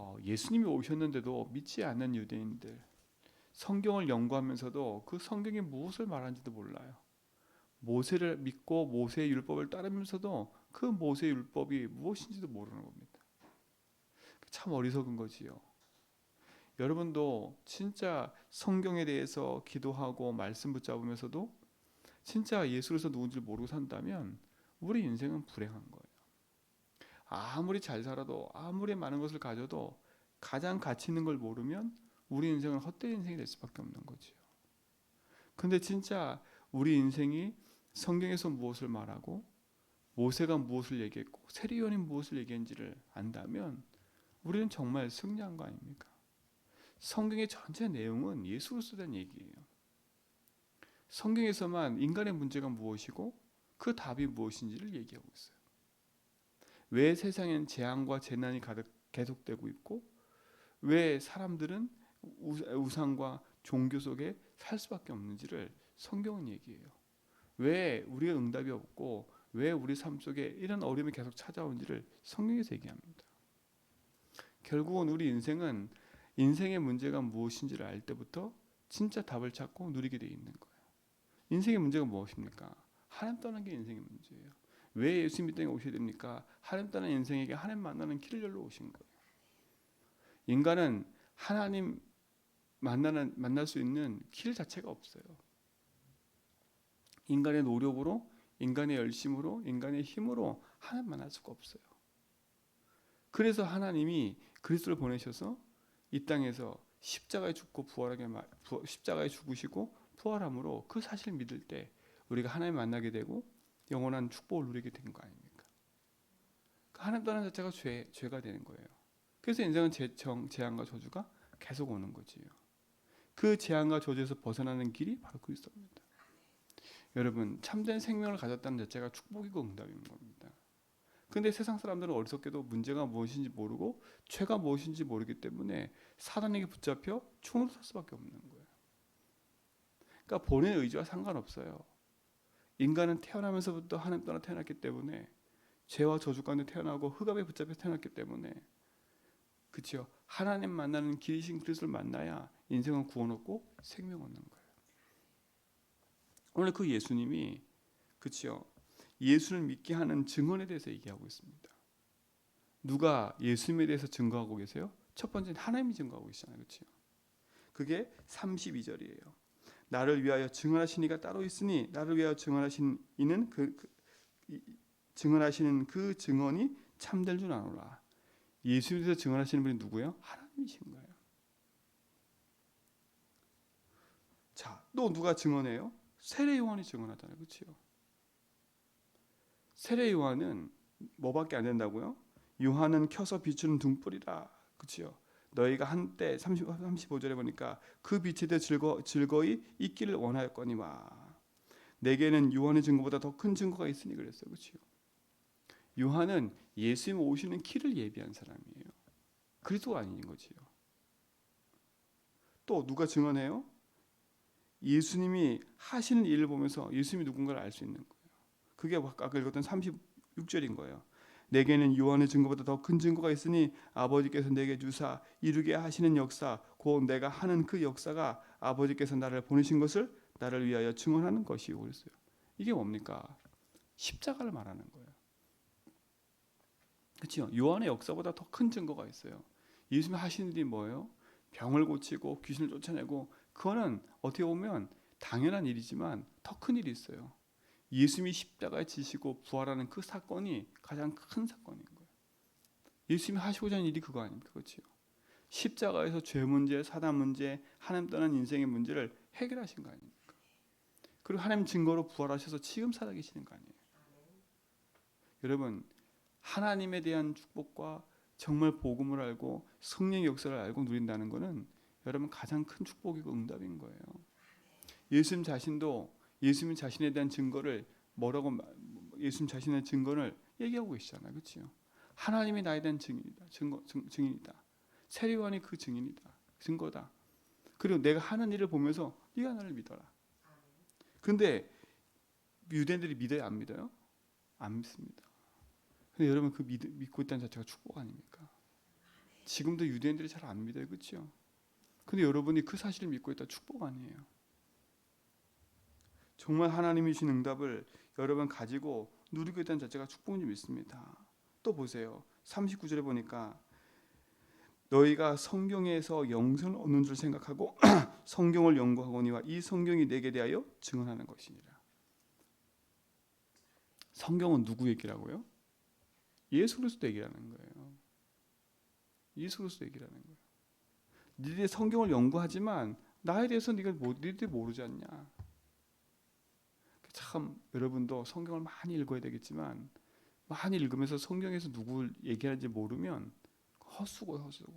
어, 예수님이 오셨는데도 믿지 않는 유대인들 성경을 연구하면서도 그 성경이 무엇을 말하는지도 몰라요. 모세를 믿고 모세의 율법을 따르면서도 그 모세의 율법이 무엇인지도 모르는 겁니다. 참 어리석은 거지요. 여러분도 진짜 성경에 대해서 기도하고 말씀 붙잡으면서도 진짜 예수로서 누군지 모르고 산다면 우리 인생은 불행한 거예요. 아무리 잘 살아도 아무리 많은 것을 가져도 가장 가치 있는 걸 모르면 우리 인생은 헛된 인생이 될 수밖에 없는 거지요. 근데 진짜 우리 인생이 성경에서 무엇을 말하고 모세가 무엇을 얘기했고 세리온이 무엇을 얘기했는지를 안다면 우리는 정말 승리한 거 아닙니까? 성경의 전체 내용은 예수로서 된 얘기예요. 성경에서만 인간의 문제가 무엇이고 그 답이 무엇인지를 얘기하고 있어요. 왜 세상엔 재앙과 재난이 가득 계속되고 있고 왜 사람들은 우상과 종교 속에 살 수밖에 없는지를 성경은 얘기해요. 왜 우리가 응답이 없고 왜 우리 삶 속에 이런 어려움이 계속 찾아오는지를 성경에서 얘기합니다. 결국은 우리 인생은 인생의 문제가 무엇인지를 알 때부터 진짜 답을 찾고 누리게 돼 있는 거예요. 인생의 문제가 무엇입니까? 하나님 떠난 게 인생의 문제예요. 왜 예수님 땅에 오셔야 됩니까? 하나님 떠난 인생에게 하나님 만나는 길을 열러 오신 거예요. 인간은 하나님 만나는 만날 수 있는 길 자체가 없어요. 인간의 노력으로, 인간의 열심으로, 인간의 힘으로 하나님 만날 수가 없어요. 그래서 하나님이 그리스도를 보내셔서 이 땅에서 십자가에 죽고 부활하게 십자가에 죽으시고 부활함으로 그 사실을 믿을 때 우리가 하나님 만나게 되고 영원한 축복을 누리게 된거 아닙니까? 그 하나님 떠난 자체가 죄 죄가 되는 거예요. 그래서 인생은 재청 재앙과 저주가 계속 오는 거지요. 그 재앙과 저주에서 벗어나는 길이 바로 그리스도입니다. 여러분 참된 생명을 가졌다는 자체가 축복이고 응답인 겁니다. 근데 세상 사람들은 어리석게도 문제가 무엇인지 모르고 죄가 무엇인지 모르기 때문에 사단에게 붙잡혀 총으로 살 수밖에 없는 거예요. 그러니까 본인의 의지와 상관없어요. 인간은 태어나면서부터 하나님 떠나 태어났기 때문에 죄와 저주 가운데 태어나고 흑암에 붙잡혀 태어났기 때문에 그렇죠. 하나님 만나는 길이신 그리스도를 만나야 인생은 구원 얻고 생명 얻는 거예요. 오늘 그 예수님이 그렇죠. 예수를 믿게 하는 증언에 대해서 얘기하고 있습니다. 누가 예수님에 대해서 증거하고 계세요? 첫 번째는 하나님이 증거하고 계시잖아요. 그렇죠? 그게 32절이에요. 나를 위하여 증언하신 이가 따로 있으니 나를 위하여 증언하신 이는 그, 그 이, 증언하시는 그 증언이 참될 줄 아노라. 예수님에 대해서 증언하시는 분이 누구예요? 하나님이신 거예요. 자, 또 누가 증언해요? 세례 요한이 증언하잖아요. 그렇죠? 세례 요한은 뭐밖에 안 된다고요? 요한은 켜서 비추는 등불이라. 그렇죠? 너희가 한때 30, 35절에 보니까 그 빛에 대해 즐거, 즐거이 있기를 원하였거니와 내게는 요한의 증거보다 더 큰 증거가 있으니 그랬어요. 그렇죠? 요한은 예수님 오시는 길을 예비한 사람이에요. 그리스도가 아닌 거지요. 또 누가 증언해요? 예수님이 하시는 일을 보면서 예수님이 누군가를 알 수 있는 거예요. 그게 아까 읽었던 36절인 거예요. 내게는 요한의 증거보다 더 큰 증거가 있으니 아버지께서 내게 주사 이루게 하시는 역사 곧 내가 하는 그 역사가 아버지께서 나를 보내신 것을 나를 위하여 증언하는 것이요 그랬어요. 이게 뭡니까? 십자가를 말하는 거예요. 그렇죠? 요한의 역사보다 더 큰 증거가 있어요. 예수님이 하시는 일이 뭐예요? 병을 고치고 귀신을 쫓아내고 그거는 어떻게 보면 당연한 일이지만 더 큰 일이 있어요. 예수님이 십자가에 지시고 부활하는 그 사건이 가장 큰 사건인 거예요. 예수님이 하시고자 하는 일이 그거 아닙니까? 그렇죠? 십자가에서 죄 문제, 사단 문제, 하나님 떠난 인생의 문제를 해결하신 거 아닙니까? 그리고 하나님 증거로 부활하셔서 지금 살아계시는 거 아니에요? 여러분 하나님에 대한 축복과 정말 복음을 알고 성령의 역사를 알고 누린다는 것은 여러분 가장 큰 축복이고 응답인 거예요. 예수님 자신도 예수님 자신에 대한 증거를 뭐라고 예수님 자신의 증거를 얘기하고 계시잖아요. 그렇죠? 하나님이 나에 대한 증인이다. 증거 증, 증인이다. 세례요한이 그 증인이다. 증거다. 그리고 내가 하는 일을 보면서 네가 나를 믿어라. 근데 유대인들이 믿어요, 안 믿어요? 안 믿습니다. 근데 여러분 그 믿, 믿고 있다는 자체가 축복 아닙니까? 지금도 유대인들이 잘 안 믿어요. 그렇죠? 근데 여러분이 그 사실을 믿고 있다 축복 아니에요. 정말 하나님이 주신 응답을 여러분 가지고 누리고 있다는 자체가 축복인 줄 믿습니다. 또 보세요. 39절에 보니까 너희가 성경에서 영생을 얻는 줄 생각하고 성경을 연구하거니와 이 성경이 내게 대하여 증언하는 것이니라. 성경은 누구 얘기라고요? 예수 그리스도 얘기라는 거예요. 예수 그리스도 얘기라는 거예요. 니들이 성경을 연구하지만 나에 대해서 네가 뭐 니들이 모르지 않냐? 참 여러분도 성경을 많이 읽어야 되겠지만 많이 읽으면서 성경에서 누굴 얘기하는지 모르면 헛수고 헛수고.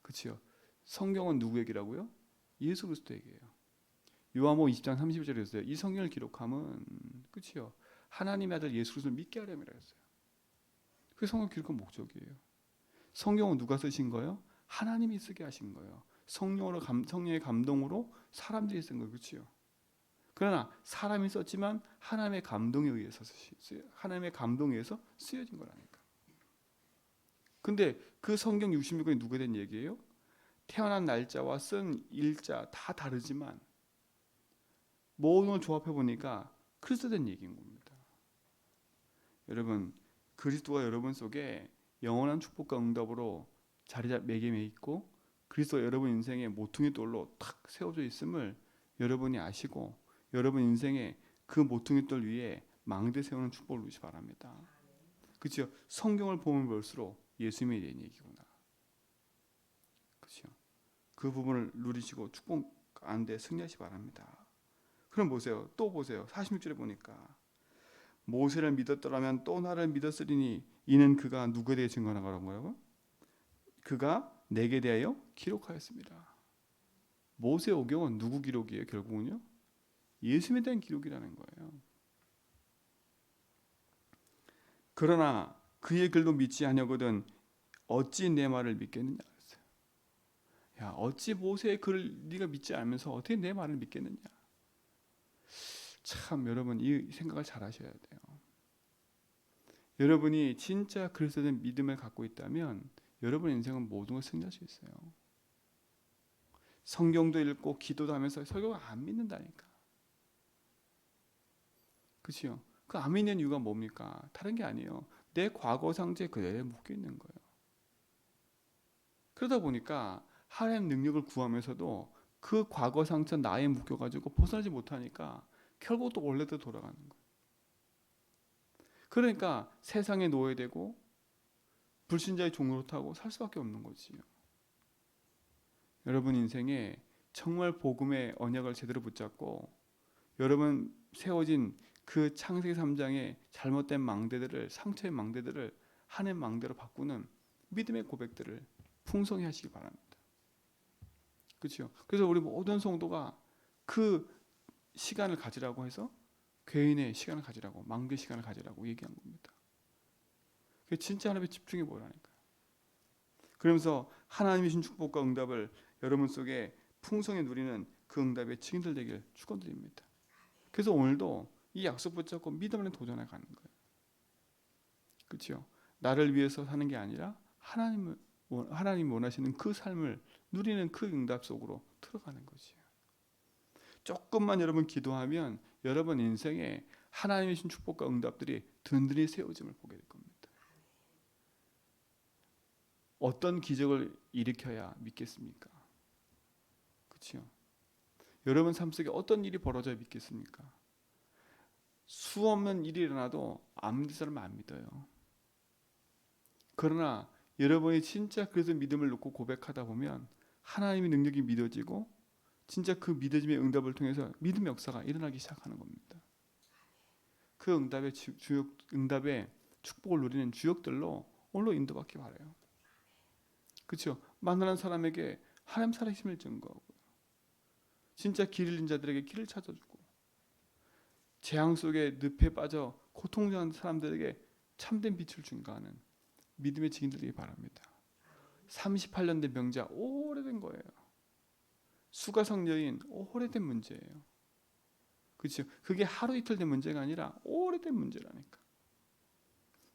그렇죠? 성경은 누구 얘기라고요? 예수 그리스도 얘기예요. 요한복음 20장 30절에 있어요. 이 성경을 기록함은 그렇죠? 하나님의 아들 예수 그리스도를 믿게 하려면 했어요. 그 성경 기록한 목적이에요. 성경은 누가 쓰신 거예요? 하나님이 쓰게 하신 거예요. 성령으로 감, 성령의 감동으로 사람들이 쓴 거예요. 그렇죠? 그러나 사람이 썼지만 하나님의 감동에 의해서 쓰 하나님의 감동에 의해서 쓰여진 거라니까. 근데 그 성경 66권이 누구에 대한 얘기예요? 태어난 날짜와 쓴 일자 다 다르지만 모든 걸 조합해 보니까 그리스도 된 얘기인 겁니다. 여러분 그리스도가 여러분 속에 영원한 축복과 응답으로 자리 매김해 있고 그리스도 여러분 인생의 모퉁이 돌로 탁 세워져 있음을 여러분이 아시고 여러분 인생의 그 모퉁이 돌 위에 망대 세우는 축복을 누리시 바랍니다. 그렇죠? 성경을 보면 볼수록 예수님에 대한 얘기구나. 그렇죠? 그 부분을 누리시고 축복 안돼 승리하시 바랍니다. 그럼 보세요. 또 보세요. 46절에 보니까 모세를 믿었더라면 또 나를 믿었으리니 이는 그가 누구에 대해 증거하는 거라고요? 그가 내게 대하여 기록하였습니다. 모세 오경은 누구 기록이에요? 결국은요? 예수님에 대한 기록이라는 거예요. 그러나 그의 글도 믿지 아니하거든 어찌 내 말을 믿겠느냐 그랬어요. 야 어찌 모세의 글을 네가 믿지 않으면서 어떻게 내 말을 믿겠느냐. 참 여러분 이 생각을 잘 하셔야 돼요. 여러분이 진짜 그리스도의 믿음을 갖고 있다면 여러분 인생은 모든 걸 승리할 수 있어요. 성경도 읽고 기도도 하면서 성경을 안 믿는다니까. 그렇죠? 그안 믿는 이유가 뭡니까? 다른 게 아니에요. 내 과거 상처에 그대로 묶여 있는 거예요. 그러다 보니까 하나님 능력을 구하면서도 그 과거 상처 나에 묶여가지고 벗어나지 못하니까 결국 또 원래대로 돌아가는 거예요. 그러니까 세상에 노예되고 불신자의 종으로 타고 살 수밖에 없는 거지요. 여러분 인생에 정말 복음의 언약을 제대로 붙잡고 여러분 세워진 그 창세기 3장의 잘못된 망대들을 상처의 망대들을 하나의 망대로 바꾸는 믿음의 고백들을 풍성히 하시기 바랍니다. 그렇죠? 그래서 우리 모든 성도가 그 시간을 가지라고 해서 개인의 시간을 가지라고 망대 시간을 가지라고 얘기한 겁니다. 그 진짜 하나님의 집중해 보라니까. 그러면서 하나님이 신 축복과 응답을 여러분 속에 풍성히 누리는 그 응답의 증인들 되길 축원드립니다. 그래서 오늘도 이 약속 붙잡고 믿음을 도전해 가는 거예요. 그렇죠? 나를 위해서 사는 게 아니라 하나님을 하나님 원하시는 그 삶을 누리는 그 응답 속으로 들어가는 거지요. 조금만 여러분 기도하면 여러분 인생에 하나님의 신 축복과 응답들이 든든히 세워짐을 보게 될 겁니다. 어떤 기적을 일으켜야 믿겠습니까? 그렇죠? 여러분 삶 속에 어떤 일이 벌어져야 믿겠습니까? 수 없는 일이 일어나도 안 믿는 사람은 안 믿어요. 그러나 여러분이 진짜 그래서 믿음을 놓고 고백하다 보면 하나님의 능력이 믿어지고 진짜 그 믿어짐의 응답을 통해서 믿음의 역사가 일어나기 시작하는 겁니다. 그 응답의 주역 응답의 축복을 누리는 주역들로 오늘 인도받기 바래요. 그렇죠? 만나는 사람에게 하나님 살아심을 증거하고요. 진짜 길 잃는 자들에게 길을 찾아주고 재앙 속에 늪에 빠져 고통당하는 사람들에게 참된 빛을 증거하는 믿음의 증인들이 바랍니다. 38년 된 병자 오래된 거예요. 수가성 여인 오래된 문제예요. 그렇죠? 그게 하루 이틀 된 문제가 아니라 오래된 문제라니까.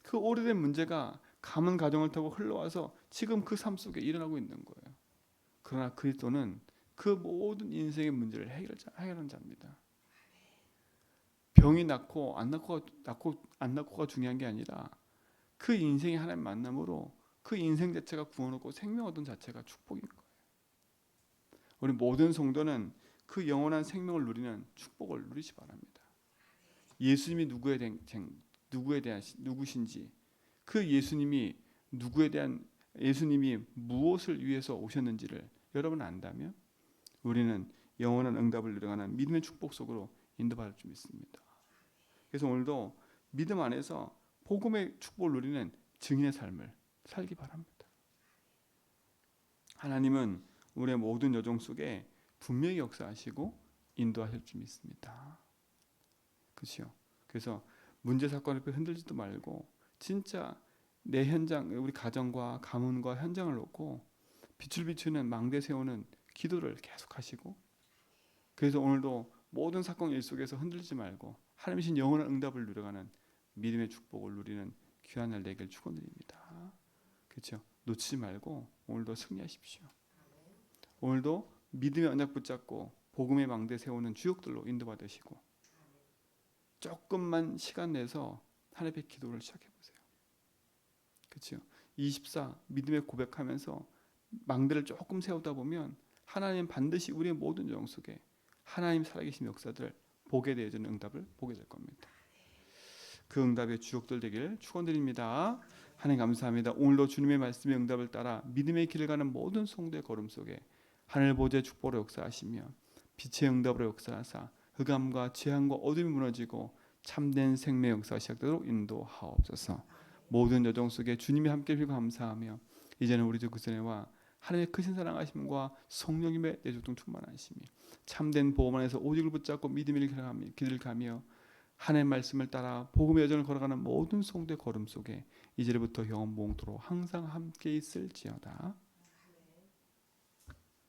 그 오래된 문제가 가문 가정을 타고 흘러와서 지금 그 삶 속에 일어나고 있는 거예요. 그러나 그리스도는 그 모든 인생의 문제를 해결, 해결하는 자입니다. 병이 낫고 안 낫고 낫고 안 낫고가 중요한 게 아니라 그 인생의 하나님 만남으로 그 인생 자체가 구원 얻고 생명 얻은 자체가 축복인 거예요. 우리 모든 성도는 그 영원한 생명을 누리는 축복을 누리시 바랍니다. 예수님이 누구에 대한 누구에 대한 누구신지 그 예수님이 누구에 대한 예수님이 무엇을 위해서 오셨는지를 여러분 안다면 우리는 영원한 응답을 누려가는 믿음의 축복 속으로 인도받을 줄 믿습니다. 그래서 오늘도 믿음 안에서 복음의 축복을 누리는 증인의 삶을 살기 바랍니다. 하나님은 우리의 모든 여정 속에 분명히 역사하시고 인도하실 줄 믿습니다. 그렇죠? 그래서 문제 사건 앞에 흔들지도 말고 진짜 내 현장, 우리 가정과 가문과 현장을 놓고 빛을 비추는 망대 세우는 기도를 계속하시고 그래서 오늘도 모든 사건 일 속에서 흔들지 말고 하나님이신 영원한 응답을 누려가는 믿음의 축복을 누리는 귀한 날 되길 축원드립니다. 그렇죠? 놓치지 말고 오늘도 승리하십시오. 오늘도 믿음의 언약 붙잡고 복음의 망대 세우는 주역들로 인도받으시고 조금만 시간 내서 하나님의 기도를 시작해 보세요. 그렇죠? 24 믿음의 고백하면서 망대를 조금 세우다 보면 하나님 반드시 우리의 모든 영 속에 하나님 살아계신 역사들 보게 되어지는 응답을 보게 될 겁니다. 그 응답의 주역들 되길 축원드립니다. 하나님 감사합니다. 오늘도 주님의 말씀의 응답을 따라 믿음의 길을 가는 모든 성도의 걸음 속에 하늘 보좌의 축복으로 역사하시며 빛의 응답으로 역사하사 흑암과 재앙과 어둠이 무너지고 참된 생명 역사가 시작되도록 인도하옵소서. 모든 여정 속에 주님이 함께 해주고 감사하며 이제는 우리도 그 전에와 하나님의 크신 사랑하심과 성령님의 내조등 충만하심이 참된 보험 안에서 오직을 붙잡고 믿음을 길을 가며 하나님의 말씀을 따라 복음의 여정을 걸어가는 모든 성도의 걸음 속에 이제부터 영원 몽토로 항상 함께 있을지어다.